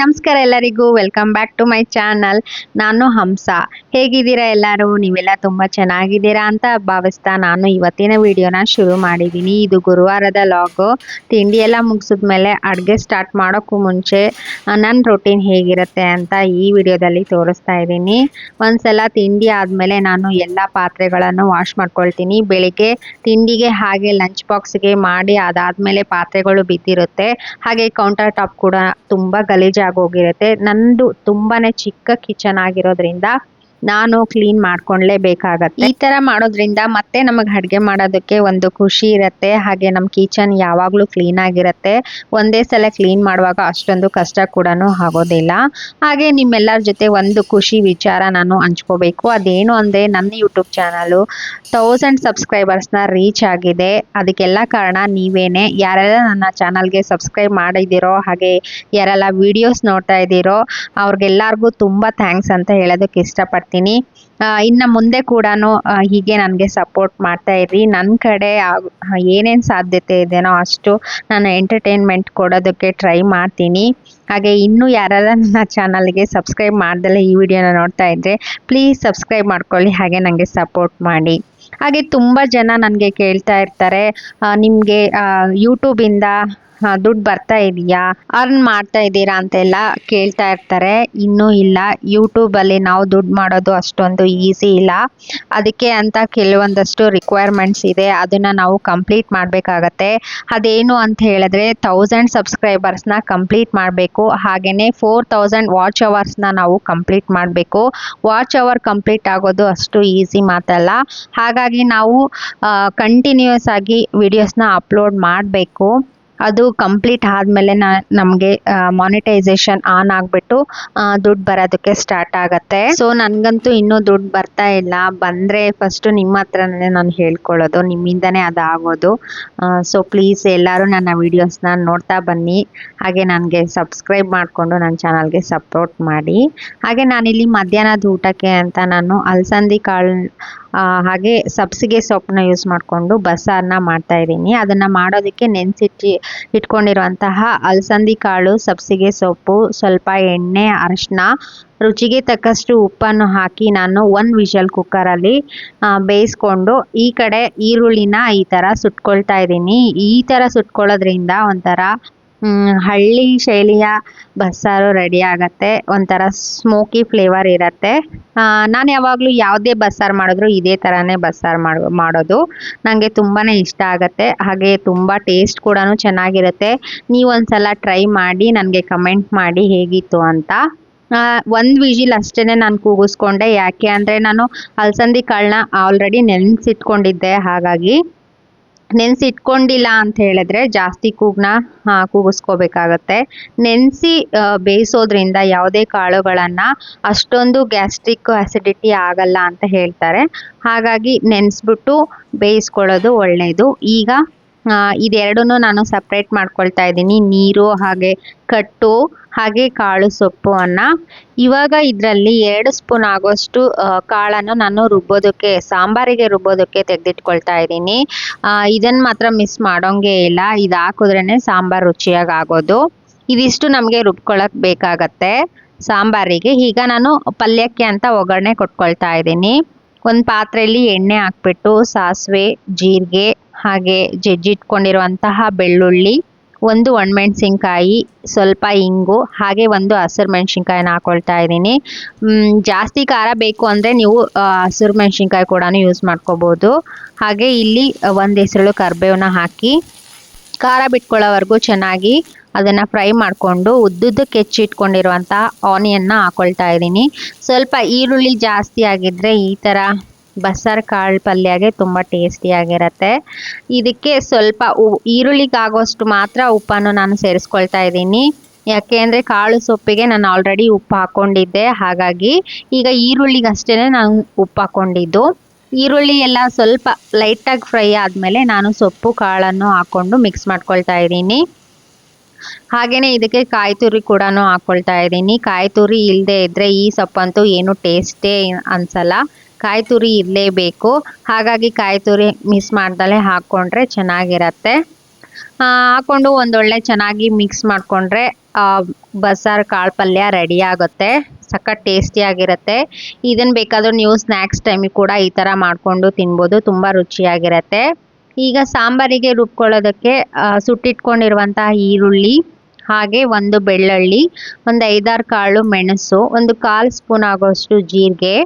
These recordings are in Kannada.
ನಮಸ್ಕಾರ ಎಲ್ಲರಿಗೂ. Welcome back to my channel ನಾನು ಹಂಸ. ಹೇಗಿದ್ದೀರಾ ಎಲ್ಲರೂ? ನೀವೆಲ್ಲ ತುಂಬ ಚೆನ್ನಾಗಿದ್ದೀರಾ ಅಂತ ಭಾವಿಸ್ತಾ ನಾನು ಇವತ್ತಿನ ವಿಡಿಯೋನ ಶುರು ಮಾಡಿದ್ದೀನಿ. ಇದು ಗುರುವಾರದ ಲಾಗು ತಿಂಡಿ ಎಲ್ಲ ಮುಗಿಸಿದ್ಮೇಲೆ ಅಡುಗೆ ಸ್ಟಾರ್ಟ್ ಮಾಡೋಕ್ಕೂ ಮುಂಚೆ ನನ್ನ ರೊಟೀನ್ ಹೇಗಿರುತ್ತೆ ಅಂತ ಈ ವಿಡಿಯೋದಲ್ಲಿ ತೋರಿಸ್ತಾ ಇದ್ದೀನಿ. ಒಂದ್ಸಲ ತಿಂಡಿ ಆದಮೇಲೆ ನಾನು ಎಲ್ಲ ಪಾತ್ರೆಗಳನ್ನು ವಾಶ್ ಮಾಡ್ಕೊಳ್ತೀನಿ. ಬೆಳಿಗ್ಗೆ ತಿಂಡಿಗೆ ಹಾಗೆ ಲಂಚ್ ಬಾಕ್ಸ್ಗೆ ಮಾಡಿ ಅದಾದಮೇಲೆ ಪಾತ್ರೆಗಳು ಬಿದ್ದಿರುತ್ತೆ. ಹಾಗೆ ಕೌಂಟರ್ ಟಾಪ್ ಕೂಡ ತುಂಬಾ ಗಲೀಜಾಗಿ ಹೋಗಿರುತ್ತೆ. ನಂದು ತುಂಬಾನೇ ಚಿಕ್ಕ ಕಿಚನ್ ಆಗಿರೋದ್ರಿಂದ ನಾನು ಕ್ಲೀನ್ ಮಾಡ್ಕೊಂಡ್ಲೇಬೇಕಾಗತ್ತೆ. ಈ ತರ ಮಾಡೋದ್ರಿಂದ ಮತ್ತೆ ನಮಗೆ ಅಡ್ಗೆ ಮಾಡೋದಕ್ಕೆ ಒಂದು ಖುಷಿ ಇರುತ್ತೆ, ಹಾಗೆ ನಮ್ಮ ಕಿಚನ್ ಯಾವಾಗಲೂ ಕ್ಲೀನ್ ಆಗಿರುತ್ತೆ. ಒಂದೇ ಸಲ ಕ್ಲೀನ್ ಮಾಡುವಾಗ ಅಷ್ಟೊಂದು ಕಷ್ಟ ಕೂಡ ಆಗೋದಿಲ್ಲ. ಹಾಗೆ ನಿಮ್ಮೆಲ್ಲರ ಜೊತೆ ಒಂದು ಖುಷಿ ವಿಚಾರ ನಾನು ಹಂಚ್ಕೋಬೇಕು. ಅದೇನು ಅಂದ್ರೆ ನನ್ನ ಯೂಟ್ಯೂಬ್ ಚಾನಲು ತೌಸಂಡ್ ಸಬ್ಸ್ಕ್ರೈಬರ್ಸ್ನ ರೀಚ್ ಆಗಿದೆ. ಅದಕ್ಕೆಲ್ಲ ಕಾರಣ ನೀವೇನೆ. ಯಾರೆಲ್ಲ ನನ್ನ ಚಾನಲ್ಗೆ ಸಬ್ಸ್ಕ್ರೈಬ್ ಮಾಡಿದ್ದೀರೋ ಹಾಗೆ ಯಾರೆಲ್ಲ ವಿಡಿಯೋಸ್ ನೋಡ್ತಾ ಇದ್ದೀರೋ, ಅವ್ರಿಗೆಲ್ಲರಿಗೂ ತುಂಬ ಥ್ಯಾಂಕ್ಸ್ ಅಂತ ಹೇಳೋದಕ್ಕೆ ಇಷ್ಟಪಡ್ತೀನಿ ಇನ್ನು ಮುಂದೆ ಕೂಡ ಹೀಗೆ ನನಗೆ ಸಪೋರ್ಟ್ ಮಾಡ್ತಾ ಇರಿ ನನ್ನ ಕಡೆ ಏನೇನು ಸಾಧ್ಯತೆ ಇದೆಯೋ ಅಷ್ಟು ನಾನು ಎಂಟರ್ಟೈನ್ಮೆಂಟ್ ಕೊಡೋದಕ್ಕೆ ಟ್ರೈ ಮಾಡ್ತೀನಿ. ಹಾಗೆ ಇನ್ನೂ ಯಾರೆಲ್ಲ ನನ್ನ ಚಾನಲ್ಗೆ ಸಬ್ಸ್ಕ್ರೈಬ್ ಮಾಡ್ದಲೇ ಈ ವಿಡಿಯೋನ ನೋಡ್ತಾ ಇದ್ದರೆ ಪ್ಲೀಸ್ ಸಬ್ಸ್ಕ್ರೈಬ್ ಮಾಡ್ಕೊಳ್ಳಿ, ಹಾಗೆ ನನಗೆ ಸಪೋರ್ಟ್ ಮಾಡಿ. ಹಾಗೆ ತುಂಬ ಜನ ನನಗೆ ಕೇಳ್ತಾ ಇರ್ತಾರೆ. ನಿಮಗೆ ಯೂಟ್ಯೂಬಿಂದ ದುಡ್ಡು ಬರ್ತಾ ಇದೆಯಾ? ಅರ್ನ್ ಮಾಡ್ತಾ ಇದ್ದೀರಾ ಅಂತೆಲ್ಲ ಕೇಳ್ತಾ ಇರ್ತಾರೆ. ಇನ್ನೂ ಇಲ್ಲ. ಯೂಟ್ಯೂಬಲ್ಲಿ ನಾವು ದುಡ್ಡು ಮಾಡೋದು ಅಷ್ಟೊಂದು ಈಸಿ ಇಲ್ಲ. ಅದಕ್ಕೆ ಅಂತ ಕೆಲವೊಂದಷ್ಟು ರಿಕ್ವೈರ್ಮೆಂಟ್ಸ್ ಇದೆ. ಅದನ್ನು ನಾವು ಕಂಪ್ಲೀಟ್ ಮಾಡಬೇಕಾಗತ್ತೆ. ಅದೇನು ಅಂತ ಹೇಳಿದ್ರೆ ತೌಸಂಡ್ ಸಬ್ಸ್ಕ್ರೈಬರ್ಸ್ನ ಕಂಪ್ಲೀಟ್ ಮಾಡಬೇಕು. ಹಾಗೆಯೇ ಫೋರ್ ತೌಸಂಡ್ ವಾಚ್ ಅವರ್ಸ್ನ ನಾವು ಕಂಪ್ಲೀಟ್ ಮಾಡಬೇಕು. ವಾಚ್ ಅವರ್ ಕಂಪ್ಲೀಟ್ ಆಗೋದು ಅಷ್ಟು ಈಸಿ ಮಾತಲ್ಲ. ಹಾಗಾಗಿ ನಾವು ಕಂಟಿನ್ಯೂಸ್ ಆಗಿ ವಿಡಿಯೋಸ್ನ ಅಪ್ಲೋಡ್ ಮಾಡಬೇಕು. ಅದು ಕಂಪ್ಲೀಟ್ ಆದಮೇಲೆ ನಮಗೆ ಮಾನಿಟೈಸೇಷನ್ ಆನ್ ಆಗಿಬಿಟ್ಟು ದುಡ್ಡು ಬರೋದಕ್ಕೆ ಸ್ಟಾರ್ಟ್ ಆಗುತ್ತೆ. ಸೊ ನನಗಂತೂ ಇನ್ನೂ ದುಡ್ಡು ಬರ್ತಾ ಇಲ್ಲ. ಬಂದರೆ ಫಸ್ಟು ನಿಮ್ಮ ಹತ್ರನೇ ನಾನು ಹೇಳ್ಕೊಳ್ಳೋದು. ನಿಮ್ಮಿಂದನೇ ಅದು ಆಗೋದು ಸೊ ಪ್ಲೀಸ್ ಎಲ್ಲರೂ ನನ್ನ ವೀಡಿಯೋಸ್ನ ನೋಡ್ತಾ ಬನ್ನಿ. ಹಾಗೆ ನನಗೆ ಸಬ್ಸ್ಕ್ರೈಬ್ ಮಾಡಿಕೊಂಡು ನನ್ನ ಚಾನಲ್ಗೆ ಸಪೋರ್ಟ್ ಮಾಡಿ. ಹಾಗೆ ನಾನಿಲ್ಲಿ ಮಧ್ಯಾಹ್ನದ ಊಟಕ್ಕೆ ಅಂತ ನಾನು ಅಲಸಂದಿ ಕಾಳು ಹಾಗೆ ಸಬ್ಸಿಗೆ ಸೊಪ್ಪನ್ನ ಯೂಸ್ ಮಾಡಿಕೊಂಡು ಬಸ್ಸಾರನ್ನ ಮಾಡ್ತಾ ಇದ್ದೀನಿ. ಅದನ್ನು ಮಾಡೋದಕ್ಕೆ ನೆನೆಸಿಟ್ಟು, ಇಟ್ಕೊಂಡಿರುವಂತಹ ಅಲಸಂದಿ ಕಾಳು, ಸಬ್ಸಿಗೆ ಸೊಪ್ಪು, ಸ್ವಲ್ಪ ಎಣ್ಣೆ, ಅರಿಶಿನ, ರುಚಿಗೆ ತಕ್ಕಷ್ಟು ಉಪ್ಪನ್ನು ಹಾಕಿ ನಾನು ಒಂದು ವಿಷಲ್ ಕುಕ್ಕರಲ್ಲಿ ಬೇಯಿಸ್ಕೊಂಡು ಈ ಕಡೆ ಈರುಳ್ಳಿನ ಈ ಥರ ಸುಟ್ಕೊಳ್ತಾ ಇದ್ದೀನಿ. ಈ ಥರ ಸುಟ್ಕೊಳ್ಳೋದ್ರಿಂದ ಒಂಥರ ಹಳ್ಳಿ ಶೈಲಿಯ ಬಸ್ಸಾರು ರೆಡಿ ಆಗುತ್ತೆ. ಒಂಥರ ಸ್ಮೋಕಿ ಫ್ಲೇವರ್ ಇರುತ್ತೆ. ನಾನು ಯಾವಾಗಲೂ ಯಾವುದೇ ಬಸ್ಸಾರು ಮಾಡಿದ್ರು ಇದೇ ಥರನೇ ಬಸ್ಸಾರು ಮಾಡೋ, ಮಾಡೋದು. ನನಗೆ ತುಂಬಾ ಇಷ್ಟ ಆಗುತ್ತೆ. ಹಾಗೆ ತುಂಬ ಟೇಸ್ಟ್ ಕೂಡ ಚೆನ್ನಾಗಿರುತ್ತೆ. ನೀವು ಒಂದ್ಸಲ ಟ್ರೈ ಮಾಡಿ ನನಗೆ ಕಮೆಂಟ್ ಮಾಡಿ ಹೇಗಿತ್ತು ಅಂತ. ಒಂದು ವಿಜಿಲ್ ಅಷ್ಟೇ ನಾನು ಕೂಗಿಸ್ಕೊಂಡೆ. ಯಾಕೆ ಅಂದರೆ ನಾನು ಅಲಸಂದಿ ಕಾಳನ್ನ ಆಲ್ರೆಡಿ ನೆನೆಸಿಟ್ಕೊಂಡಿದ್ದೆ. ಹಾಗಾಗಿ ನೆನೆಸಿಟ್ಕೊಂಡಿಲ್ಲ ಅಂತ ಹೇಳಿದ್ರೆ ಜಾಸ್ತಿ ಕೂಗ್ನ ಕೂಗಿಸ್ಕೋಬೇಕಾಗತ್ತೆ. ನೆನೆಸಿ ಬೇಯಿಸೋದ್ರಿಂದ ಯಾವುದೇ ಕಾಳುಗಳನ್ನು ಅಷ್ಟೊಂದು ಗ್ಯಾಸ್ಟ್ರಿಕ್ ಆಸಿಡಿಟಿ ಆಗಲ್ಲ ಅಂತ ಹೇಳ್ತಾರೆ. ಹಾಗಾಗಿ ನೆನೆಸ್ಬಿಟ್ಟು ಬೇಯಿಸ್ಕೊಳ್ಳೋದು ಒಳ್ಳೆಯದು ಈಗ ಇದೆರಡನ್ನೂ ನಾನು ಸಪ್ರೇಟ್ ಮಾಡ್ಕೊಳ್ತಾ ಇದ್ದೀನಿ. ನೀರು, ಹಾಗೆ ಕಟ್ಟು, ಹಾಗೆ ಕಾಳು ಸೊಪ್ಪು ಅನ್ನ. ಇವಾಗ ಇದರಲ್ಲಿ ಎರಡು ಸ್ಪೂನ್ ಆಗೋಷ್ಟು ಕಾಳನ್ನು ನಾನು ರುಬ್ಬೋದಕ್ಕೆ, ಸಾಂಬಾರಿಗೆ ರುಬ್ಬೋದಕ್ಕೆ ತೆಗೆದಿಟ್ಕೊಳ್ತಾ ಇದ್ದೀನಿ. ಇದನ್ನು ಮಾತ್ರ ಮಿಸ್ ಮಾಡೋಂಗೇ ಇಲ್ಲ. ಇದು ಹಾಕಿದ್ರೇ ಸಾಂಬಾರು ರುಚಿಯಾಗಿ ಆಗೋದು ಇದಿಷ್ಟು ನಮಗೆ ರುಬ್ಕೊಳ್ಳೋಕೆ ಬೇಕಾಗತ್ತೆ ಸಾಂಬಾರಿಗೆ. ಈಗ ನಾನು ಪಲ್ಯಕ್ಕೆ ಅಂತ ಒಗ್ಗರಣೆ ಕೊಟ್ಕೊಳ್ತಾ ಇದ್ದೀನಿ. ಒಂದು ಪಾತ್ರೆಯಲ್ಲಿ ಎಣ್ಣೆ ಹಾಕ್ಬಿಟ್ಟು, ಸಾಸಿವೆ, ಜೀರಿಗೆ ಹಾಗೆ ಜಜ್ಜಿಟ್ಕೊಂಡಿರುವಂತಹ ಬೆಳ್ಳುಳ್ಳಿ, ಒಂದು ಒಣಮೆಣ್ಸಿನ್ಕಾಯಿ, ಸ್ವಲ್ಪ ಇಂಗು, ಹಾಗೆ ಒಂದು ಹಸಿರು ಮೆಣಸಿನ್ಕಾಯಿನ ಹಾಕೊಳ್ತಾ ಇದ್ದೀನಿ. ಜಾಸ್ತಿ ಖಾರ ಬೇಕು ಅಂದರೆ ನೀವು ಹಸಿರು ಮೆಣಸಿನ್ಕಾಯಿ ಕೂಡ ಯೂಸ್ ಮಾಡ್ಕೋಬೋದು. ಹಾಗೆ ಇಲ್ಲಿ ಒಂದು ಹೆಸರು ಕರಿಬೇವನ್ನ ಹಾಕಿ, ಖಾರ ಬಿಟ್ಕೊಳ್ಳೋವರೆಗೂ ಚೆನ್ನಾಗಿ ಅದನ್ನು ಫ್ರೈ ಮಾಡಿಕೊಂಡು ಉದ್ದುದ್ದಕ್ಕೆ ಹೆಚ್ಚಿಟ್ಕೊಂಡಿರುವಂಥ ಆನಿಯನ್ನ ಹಾಕೊಳ್ತಾ ಇದ್ದೀನಿ. ಸ್ವಲ್ಪ ಈರುಳ್ಳಿ ಜಾಸ್ತಿ ಆಗಿದ್ದರೆ ಈ ಥರ ಬಸ್ಸಾರು ಕಾಳು ಪಲ್ಯಗೆ ತುಂಬ ಟೇಸ್ಟಿಯಾಗಿರುತ್ತೆ ಇದಕ್ಕೆ ಸ್ವಲ್ಪ ಈರುಳ್ಳಿಗಾಗೋಷ್ಟು ಮಾತ್ರ ಉಪ್ಪನ್ನು ನಾನು ಸೇರಿಸ್ಕೊಳ್ತಾ ಇದ್ದೀನಿ. ಯಾಕೆ ಅಂದರೆ ಕಾಳು ಸೊಪ್ಪಿಗೆ ನಾನು ಆಲ್ರೆಡಿ ಉಪ್ಪು ಹಾಕ್ಕೊಂಡಿದ್ದೆ ಹಾಗಾಗಿ ಈಗ ಈರುಳ್ಳಿಗಷ್ಟೇ ನಾನು ಉಪ್ಪು ಹಾಕ್ಕೊಂಡಿದ್ದು ಈರುಳ್ಳಿ ಎಲ್ಲ ಸ್ವಲ್ಪ ಲೈಟಾಗಿ ಫ್ರೈ ಆದಮೇಲೆ ನಾನು ಸೊಪ್ಪು, ಕಾಳನ್ನು ಹಾಕ್ಕೊಂಡು ಮಿಕ್ಸ್ ಮಾಡ್ಕೊಳ್ತಾ ಇದ್ದೀನಿ. ಹಾಗೆಯೇ ಇದಕ್ಕೆ ಕಾಯಿ ತುರಿ ಕೂಡ ಹಾಕ್ಕೊಳ್ತಾ ಇದ್ದೀನಿ. ಕಾಯಿ ತುರಿ ಇಲ್ಲದೆ ಇದ್ದರೆ ಈ ಸೊಪ್ಪಂತೂ ಏನು ಟೇಸ್ಟೇ ಅನಿಸಲ್ಲ. ಕಾಯಿ ತುರಿ ಇರಲೇಬೇಕು. ಹಾಗಾಗಿ ಕಾಯಿ ತುರಿ ಮಿಸ್ ಮಾಡ್ದಲೇ ಹಾಕ್ಕೊಂಡ್ರೆ ಚೆನ್ನಾಗಿರತ್ತೆ. ಹಾಕ್ಕೊಂಡು ಒಂದೊಳ್ಳೆ ಚೆನ್ನಾಗಿ ಮಿಕ್ಸ್ ಮಾಡಿಕೊಂಡ್ರೆ ಬಸ್ಸಾರು ಕಾಳು ಪಲ್ಯ ರೆಡಿ ಆಗುತ್ತೆ. ಸಖತ್ ಟೇಸ್ಟಿಯಾಗಿರುತ್ತೆ ಇದನ್ನು ಬೇಕಾದರೂ ನೀವು ಸ್ನ್ಯಾಕ್ಸ್ ಟೈಮಿಗೆ ಕೂಡ ಈ ಥರ ಮಾಡಿಕೊಂಡು ತಿನ್ಬೋದು. ತುಂಬ ರುಚಿಯಾಗಿರುತ್ತೆ. ಈಗ ಸಾಂಬಾರಿಗೆ ರುಬ್ಕೊಳ್ಳೋದಕ್ಕೆ ಸುಟ್ಟಿಟ್ಕೊಂಡಿರುವಂತಹ ಈರುಳ್ಳಿ, ಹಾಗೆ ಒಂದು ಬೆಳ್ಳುಳ್ಳಿ, ಒಂದು ಐದಾರು ಕಾಳು ಮೆಣಸು, ಒಂದು ಕಾಲು ಸ್ಪೂನ್ ಆಗೋಷ್ಟು ಜೀರಿಗೆ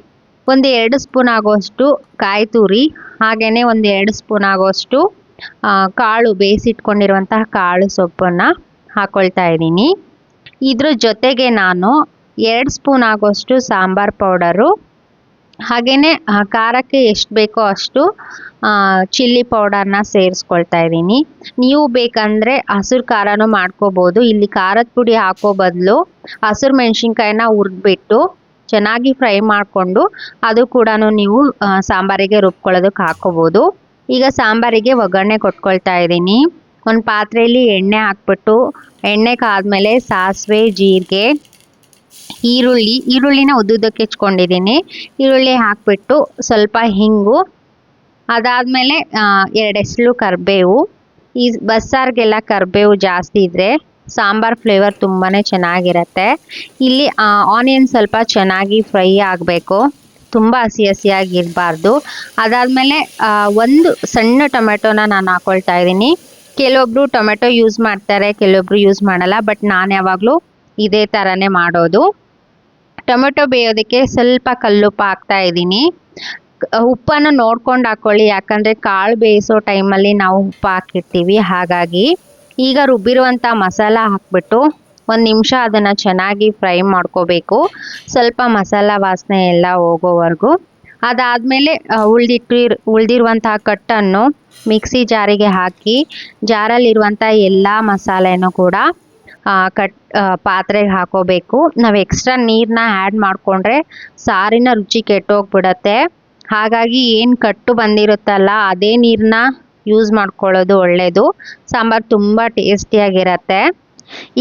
ಒಂದು ಎರಡು ಸ್ಪೂನ್ ಆಗೋಷ್ಟು ಕಾಯಿ ತುರಿ ಹಾಗೆಯೇ ಒಂದು ಎರಡು ಸ್ಪೂನ್ ಆಗೋಷ್ಟು ಕಾಳು, ಬೇಯಿಸಿಟ್ಕೊಂಡಿರುವಂತಹ ಕಾಳು ಸೊಪ್ಪನ್ನು ಹಾಕ್ಕೊಳ್ತಾ ಇದ್ದೀನಿ. ಇದ್ರ ಜೊತೆಗೆ ನಾನು ಎರಡು ಸ್ಪೂನ್ ಆಗೋಷ್ಟು ಸಾಂಬಾರ್ ಪೌಡರು ಹಾಗೆಯೇ ಖಾರಕ್ಕೆ ಎಷ್ಟು ಬೇಕೋ ಅಷ್ಟು ಚಿಲ್ಲಿ ಪೌಡರ್ನ ಸೇರಿಸ್ಕೊಳ್ತಾ ಇದ್ದೀನಿ. ನೀವು ಬೇಕಂದರೆ ಹಸಿರು ಖಾರನೂ ಮಾಡ್ಕೋಬೋದು. ಇಲ್ಲಿ ಖಾರದ ಪುಡಿ ಹಾಕೋ ಬದಲು ಹಸಿರು ಮೆಣಸಿನ್ಕಾಯಿನ ಹುರಿದ್ಬಿಟ್ಟು ಚೆನ್ನಾಗಿ ಫ್ರೈ ಮಾಡಿಕೊಂಡು ಅದು ಕೂಡ ನೀವು ಸಾಂಬಾರಿಗೆ ರುಬ್ಕೊಳ್ಳೋದಕ್ಕೆ ಹಾಕೋಬೋದು. ಈಗ ಸಾಂಬಾರಿಗೆ ಒಗ್ಗರಣೆ ಕೊಟ್ಕೊಳ್ತಾ ಇದ್ದೀನಿ. ಒಂದು ಪಾತ್ರೆಯಲ್ಲಿ ಎಣ್ಣೆ ಹಾಕ್ಬಿಟ್ಟು, ಎಣ್ಣೆ ಕಾದ್ಮೇಲೆ ಸಾಸಿವೆ, ಜೀರಿಗೆ, ಈರುಳ್ಳಿ, ಈರುಳ್ಳಿನ ಉದ್ದುದ್ದಕ್ಕೆ ಹೆಚ್ಕೊಂಡಿದ್ದೀನಿ. ಈರುಳ್ಳಿ ಹಾಕ್ಬಿಟ್ಟು ಸ್ವಲ್ಪ ಹಿಂಗು, ಅದಾದಮೇಲೆ ಎರಡು ಎಸಳು ಕರಿಬೇವು. ಈ ಬಸ್ಸಾರಿಗೆಲ್ಲ ಕರಿಬೇವು ಜಾಸ್ತಿ ಇದ್ದರೆ ಸಾಂಬಾರ್ ಫ್ಲೇವರ್ ತುಂಬಾ ಚೆನ್ನಾಗಿರುತ್ತೆ. ಇಲ್ಲಿ ಆನಿಯನ್ ಸ್ವಲ್ಪ ಚೆನ್ನಾಗಿ ಫ್ರೈ ಆಗಬೇಕು. ತುಂಬ ಹಸಿ ಹಸಿಯಾಗಿರಬಾರ್ದು ಅದಾದಮೇಲೆ ಒಂದು ಸಣ್ಣ ಟೊಮೆಟೊನ ನಾನು ಹಾಕ್ಕೊಳ್ತಾ ಇದ್ದೀನಿ. ಕೆಲವೊಬ್ರು ಟೊಮೆಟೊ ಯೂಸ್ ಮಾಡ್ತಾರೆ, ಕೆಲವೊಬ್ರು ಯೂಸ್ ಮಾಡಲ್ಲ ಬಟ್ ನಾನು ಯಾವಾಗಲೂ ಇದೇ ಥರನೇ ಮಾಡೋದು. ಟೊಮೆಟೊ ಬೇಯೋದಕ್ಕೆ ಸ್ವಲ್ಪ ಕಲ್ಲುಪ್ಪು ಹಾಕ್ತಾ ಇದ್ದೀನಿ. ಉಪ್ಪನ್ನು ನೋಡ್ಕೊಂಡು ಹಾಕ್ಕೊಳ್ಳಿ ಯಾಕಂದರೆ ಕಾಳು ಬೇಯಿಸೋ ಟೈಮಲ್ಲಿ ನಾವು ಉಪ್ಪು ಹಾಕಿರ್ತೀವಿ, ಹಾಗಾಗಿ. ಈಗ ರುಬ್ಬಿರುವಂಥ ಮಸಾಲ ಹಾಕ್ಬಿಟ್ಟು ಒಂದು ನಿಮಿಷ ಅದನ್ನು ಚೆನ್ನಾಗಿ ಫ್ರೈ ಮಾಡ್ಕೋಬೇಕು. ಸ್ವಲ್ಪ ಮಸಾಲ ವಾಸನೆ ಎಲ್ಲ ಹೋಗೋವರೆಗೂ. ಅದಾದಮೇಲೆ ಉಳಿದಿಟ್ಟು ಉಳ್ದಿರುವಂತಹ ಕಟ್ಟನ್ನು ಮಿಕ್ಸಿ ಜಾರಿಗೆ ಹಾಕಿ ಜಾರಲ್ಲಿರುವಂಥ ಎಲ್ಲ ಮಸಾಲೆನೂ ಕೂಡ ಕಟ್ ಪಾತ್ರೆಗೆ ಹಾಕೋಬೇಕು. ನಾವು ಎಕ್ಸ್ಟ್ರಾ ನೀರನ್ನ ಆ್ಯಡ್ ಮಾಡಿಕೊಂಡ್ರೆ ಸಾರಿನ ರುಚಿ ಕೆಟ್ಟೋಗ್ಬಿಡತ್ತೆ. ಹಾಗಾಗಿ ಏನು ಕಟ್ಟು ಬಂದಿರುತ್ತಲ್ಲ, ಅದೇ ನೀರನ್ನ ಯೂಸ್ ಮಾಡ್ಕೊಳ್ಳೋದು ಒಳ್ಳೆಯದು ಸಾಂಬಾರು ತುಂಬ ಟೇಸ್ಟಿಯಾಗಿರತ್ತೆ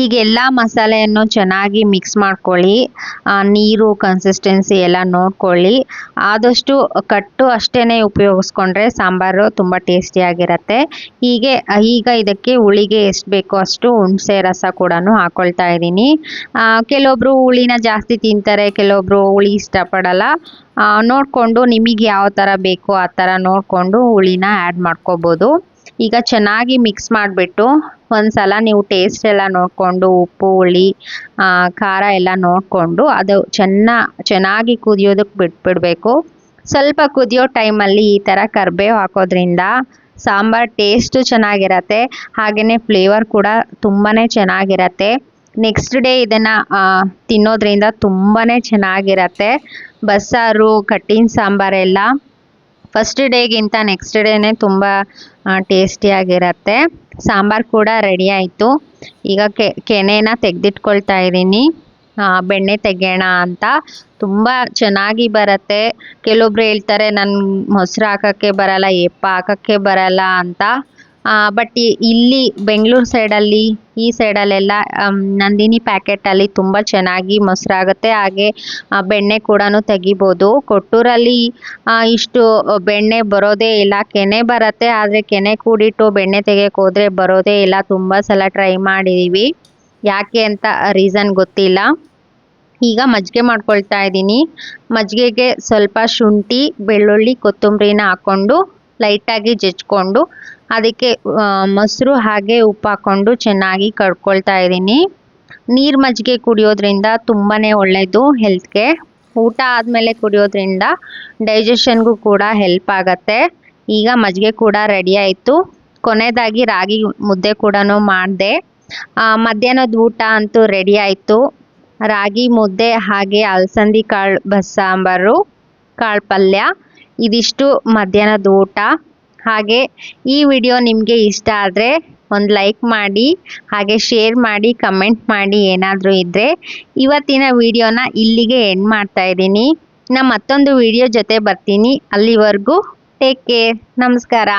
ಈಗ ಎಲ್ಲ ಮಸಾಲೆಯನ್ನು ಚೆನ್ನಾಗಿ ಮಿಕ್ಸ್ ಮಾಡ್ಕೊಳ್ಳಿ. ನೀರು ಕನ್ಸಿಸ್ಟೆನ್ಸಿ ಎಲ್ಲ ನೋಡ್ಕೊಳ್ಳಿ. ಆದಷ್ಟು ಕಟ್ಟು ಅಷ್ಟೇ ಉಪಯೋಗಿಸ್ಕೊಂಡ್ರೆ ಸಾಂಬಾರು ತುಂಬ ಟೇಸ್ಟಿಯಾಗಿರುತ್ತೆ ಹೀಗೆ, ಈಗ ಇದಕ್ಕೆ ಹುಳಿಗೆ ಎಷ್ಟು ಬೇಕೋ ಅಷ್ಟು ಹುಣಸೆ ರಸ ಕೂಡ ಹಾಕ್ಕೊಳ್ತಾ ಇದ್ದೀನಿ. ಕೆಲವೊಬ್ಬರು ಹುಳಿನ ಜಾಸ್ತಿ ತಿಂತಾರೆ, ಕೆಲವೊಬ್ರು ಹುಳಿ ಇಷ್ಟಪಡಲ್ಲ. ನೋಡಿಕೊಂಡು ನಿಮಗೆ ಯಾವ ಥರ ಬೇಕೋ ಆ ಥರ ನೋಡಿಕೊಂಡು ಹುಳಿನ ಆ್ಯಡ್ ಮಾಡ್ಕೋಬೋದು. ಈಗ ಚೆನ್ನಾಗಿ ಮಿಕ್ಸ್ ಮಾಡಿಬಿಟ್ಟು ಒಂದ್ಸಲ ನೀವು ಟೇಸ್ಟ್ ಎಲ್ಲ ನೋಡಿಕೊಂಡು ಉಪ್ಪು, ಹುಳಿ ಖಾರ ಎಲ್ಲ ನೋಡಿಕೊಂಡು ಅದು ಚೆನ್ನ, ಚೆನ್ನಾಗಿ ಕುದಿಯೋದಕ್ಕೆ ಬಿಟ್ಬಿಡಬೇಕು. ಸ್ವಲ್ಪ ಕುದಿಯೋ ಟೈಮಲ್ಲಿ ಈ ಥರ ಕರಿಬೇವು ಹಾಕೋದ್ರಿಂದ ಸಾಂಬಾರ್ ಟೇಸ್ಟು ಚೆನ್ನಾಗಿರತ್ತೆ. ಹಾಗೆಯೇ ಫ್ಲೇವರ್ ಕೂಡ ತುಂಬಾ ಚೆನ್ನಾಗಿರತ್ತೆ. ನೆಕ್ಸ್ಟ್ ಡೇ ಇದನ್ನು ತಿನ್ನೋದ್ರಿಂದ ತುಂಬಾ ಚೆನ್ನಾಗಿರತ್ತೆ. ಬಸ್ಸಾರು ಕಟ್ಟಿನ ಸಾಂಬಾರೆಲ್ಲ. ಫಸ್ಟ್ ಡೇಗಿಂತ ನೆಕ್ಸ್ಟ್ ಡೇನೇ ತುಂಬ ಟೇಸ್ಟಿಯಾಗಿರತ್ತೆ ಸಾಂಬಾರು ಕೂಡ ರೆಡಿ ಆಯಿತು. ಈಗ ಕೆನೆನ ತೆಗೆದಿಟ್ಕೊಳ್ತಾ ಇದ್ದೀನಿ. ಬೆಣ್ಣೆ ತೆಗೆಯೋಣ ಅಂತ. ತುಂಬ ಚೆನ್ನಾಗಿ ಬರುತ್ತೆ. ಕೆಲವೊಬ್ರು ಹೇಳ್ತಾರೆ ನನ್ಗೆ ಮೊಸರು ಹಾಕೋಕ್ಕೆ ಬರಲ್ಲ ಎಪ್ಪ ಹಾಕೋಕ್ಕೆ ಬರಲ್ಲ ಅಂತ. ಬಟ್ ಇಲ್ಲಿ ಬೆಂಗಳೂರು ಸೈಡಲ್ಲಿ ಈ ಸೈಡಲ್ಲೆಲ್ಲ ನಂದಿನಿ ಪ್ಯಾಕೆಟಲ್ಲಿ ತುಂಬ ಚೆನ್ನಾಗಿ ಮೊಸರಾಗುತ್ತೆ. ಹಾಗೆ ಬೆಣ್ಣೆ ಕೂಡ ತೆಗಿಬೋದು. ಕೊಟ್ಟೂರಲ್ಲಿ ಇಷ್ಟು ಬೆಣ್ಣೆ ಬರೋದೇ ಇಲ್ಲ. ಕೆನೆ ಬರುತ್ತೆ, ಆದರೆ ಕೆನೆ ಕೂಡಿಟ್ಟು ಬೆಣ್ಣೆ ತೆಗೆಯಕ್ಕೆ ಹೋದರೆ ಬರೋದೇ ಇಲ್ಲ. ತುಂಬ ಸಲ ಟ್ರೈ ಮಾಡಿದ್ದೀವಿ ಯಾಕೆ ಅಂತ ರೀಸನ್ ಗೊತ್ತಿಲ್ಲ. ಈಗ ಮಜ್ಜಿಗೆ ಮಾಡ್ಕೊಳ್ತಾ ಇದ್ದೀನಿ. ಮಜ್ಜಿಗೆಗೆ ಸ್ವಲ್ಪ ಶುಂಠಿ, ಬೆಳ್ಳುಳ್ಳಿ, ಕೊತ್ತಂಬರಿನ ಹಾಕ್ಕೊಂಡು ಲೈಟಾಗಿ ಜಜ್ಕೊಂಡು ಅದಕ್ಕೆ ಮೊಸರು ಹಾಗೆ ಉಪ್ಪು ಹಾಕ್ಕೊಂಡು ಚೆನ್ನಾಗಿ ಕಡ್ಕೊಳ್ತಾ ಇದ್ದೀನಿ. ನೀರು ಮಜ್ಜಿಗೆ ಕುಡಿಯೋದ್ರಿಂದ ತುಂಬಾ ಒಳ್ಳೆಯದು ಹೆಲ್ತ್ಗೆ ಊಟ ಆದಮೇಲೆ ಕುಡಿಯೋದ್ರಿಂದ ಡೈಜೆಷನ್ಗೂ ಕೂಡ ಹೆಲ್ಪ್ ಆಗತ್ತೆ. ಈಗ ಮಜ್ಜಿಗೆ ಕೂಡ ರೆಡಿ ಆಯಿತು. ಕೊನೆಯದಾಗಿ ರಾಗಿ ಮುದ್ದೆ ಕೂಡ ಮಾಡಿದೆ. ಮಧ್ಯಾಹ್ನದ ಊಟ ಅಂತೂ ರೆಡಿ ಆಯಿತು. ರಾಗಿ ಮುದ್ದೆ ಹಾಗೆ ಅಲಸಂದಿ ಕಾಳು, ಬಸ್ಸಾಂಬಾರು, ಕಾಳು ಪಲ್ಯ, ಇದಿಷ್ಟು ಮಧ್ಯಾಹ್ನದ ಊಟ. ಹಾಗೆ ಈ ವಿಡಿಯೋ ನಿಮಗೆ ಇಷ್ಟ ಆದರೆ ಒಂದು ಲೈಕ್ ಮಾಡಿ, ಹಾಗೆ ಶೇರ್ ಮಾಡಿ ಕಮೆಂಟ್ ಮಾಡಿ ಏನಾದರೂ ಇದ್ದರೆ ಇವತ್ತಿನ ವಿಡಿಯೋನ ಇಲ್ಲಿಗೆ ಎಂಡ್ ಮಾಡ್ತಾ ಇದ್ದೀನಿ. ನಾ ಮತ್ತೊಂದು ವಿಡಿಯೋ ಜೊತೆ ಬರ್ತೀನಿ. ಅಲ್ಲಿವರೆಗೂ ಟೇಕ್ ಕೇರ್ ನಮಸ್ಕಾರ.